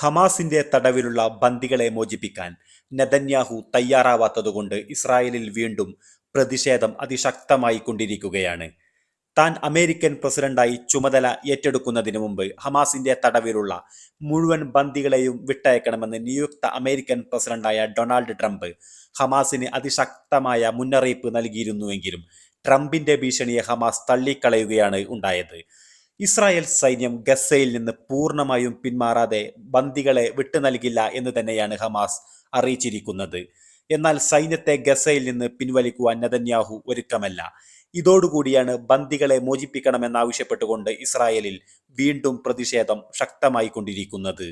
ഹമാസിന്റെ തടവിലുള്ള ബന്ദികളെ മോചിപ്പിക്കാൻ നെതന്യാഹു തയ്യാറാവാത്തതുകൊണ്ട് ഇസ്രായേലിൽ വീണ്ടും പ്രതിഷേധം അതിശക്തമായി കൊണ്ടിരിക്കുകയാണ് താൻ അമേരിക്കൻ പ്രസിഡന്റായി ചുമതല ഏറ്റെടുക്കുന്നതിന് മുമ്പ് ഹമാസിന്റെ തടവിലുള്ള മുഴുവൻ ബന്ദികളെയും വിട്ടയക്കണമെന്ന് നിയുക്ത അമേരിക്കൻ പ്രസിഡന്റായ ഡൊണാൾഡ് ട്രംപ് ഹമാസിന് അതിശക്തമായ മുന്നറിയിപ്പ് നൽകിയിരുന്നുവെങ്കിലും ട്രംപിന്റെ ഭീഷണിയെ ഹമാസ് തള്ളിക്കളയുകയാണ് ഉണ്ടായത്. ഇസ്രായേൽ സൈന്യം ഗസയിൽ നിന്ന് പൂർണമായും പിന്മാറാതെ ബന്ദികളെ വിട്ടു നൽകില്ല എന്ന് തന്നെയാണ് ഹമാസ് അറിയിച്ചിരിക്കുന്നത്. എന്നാൽ സൈന്യത്തെ ഗസയിൽ നിന്ന് പിൻവലിക്കുവാൻ നതന്യാഹു ഒരുക്കമല്ല. ഇതോടുകൂടിയാണ് ബന്ദികളെ മോചിപ്പിക്കണമെന്നാവശ്യപ്പെട്ടുകൊണ്ട് ഇസ്രായേലിൽ വീണ്ടും പ്രതിഷേധം ശക്തമായി കൊണ്ടിരിക്കുന്നത്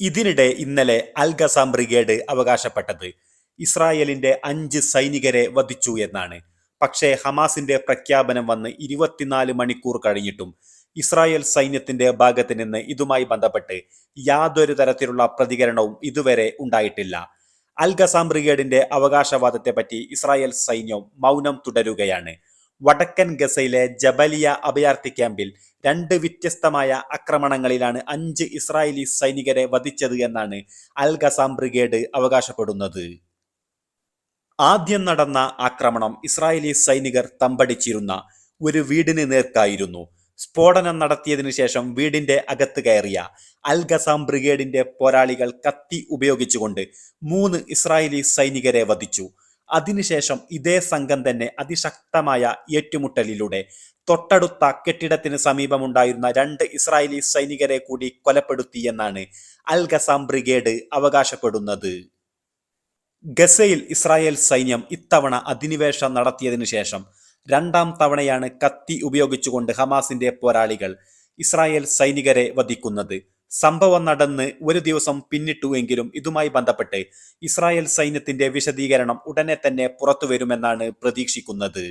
ഇതിനിടെ ഇന്നലെ അൽ ഗസാം ബ്രിഗേഡ് അവകാശപ്പെട്ടത്. ഇസ്രായേലിന്റെ അഞ്ച് സൈനികരെ വധിച്ചു എന്നാണ്. പക്ഷേ ഹമാസിന്റെ പ്രഖ്യാപനം വന്ന് ഇരുപത്തിനാല് മണിക്കൂർ കഴിഞ്ഞിട്ടും ഇസ്രായേൽ സൈന്യത്തിന്റെ ഭാഗത്ത് നിന്ന് ഇതുമായി ബന്ധപ്പെട്ട് യാതൊരു തരത്തിലുള്ള പ്രതികരണവും ഇതുവരെ ഉണ്ടായിട്ടില്ല. അൽ ഗസാം ബ്രിഗേഡിന്റെ അവകാശവാദത്തെപ്പറ്റി ഇസ്രായേൽ സൈന്യം മൗനം തുടരുകയാണ്. വടക്കൻ ഗസയിലെ ജബലിയ അഭയാർത്ഥി ക്യാമ്പിൽ രണ്ട് വ്യത്യസ്തമായ ആക്രമണങ്ങളിലാണ് അഞ്ച് ഇസ്രായേലി സൈനികരെ വധിച്ചത് എന്നാണ് അൽ ബ്രിഗേഡ് അവകാശപ്പെടുന്നത്. ആദ്യം നടന്ന ആക്രമണം ഇസ്രായേലി സൈനികർ തമ്പടിച്ചിരുന്ന ഒരു വീടിന് നേർക്കായിരുന്നു. സ്ഫോടനം നടത്തിയതിനു ശേഷം വീടിന്റെ അകത്ത് കയറിയ അൽഗസാം ബ്രിഗേഡിന്റെ പോരാളികൾ കത്തി ഉപയോഗിച്ചുകൊണ്ട് മൂന്ന് ഇസ്രായേലി സൈനികരെ വധിച്ചു. അതിനുശേഷം ഇതേ സംഘം തന്നെ അതിശക്തമായ ഏറ്റുമുട്ടലിലൂടെ തൊട്ടടുത്ത കെട്ടിടത്തിന് സമീപമുണ്ടായിരുന്ന രണ്ട് ഇസ്രായേലി സൈനികരെ കൂടി കൊലപ്പെടുത്തിയെന്നാണ് അൽ ഗസാം ബ്രിഗേഡ് അവകാശപ്പെടുന്നത്. ഗസയിൽ ഇസ്രായേൽ സൈന്യം ഇത്തവണ അധിനിവേശം നടത്തിയതിനു ശേഷം രണ്ടാം തവണയാണ് കത്തി ഉപയോഗിച്ചുകൊണ്ട് ഹമാസിന്റെ പോരാളികൾ ഇസ്രായേൽ സൈനികരെ വധിക്കുന്നത്. സംഭവം നടന്ന് ഒരു ദിവസം പിന്നിട്ടുവെങ്കിലും ഇതുമായി ബന്ധപ്പെട്ട് ഇസ്രായേൽ സൈന്യത്തിന്റെ വിശദീകരണം ഉടനെ തന്നെ പുറത്തുവരുമെന്നാണ് പ്രതീക്ഷിക്കുന്നത്.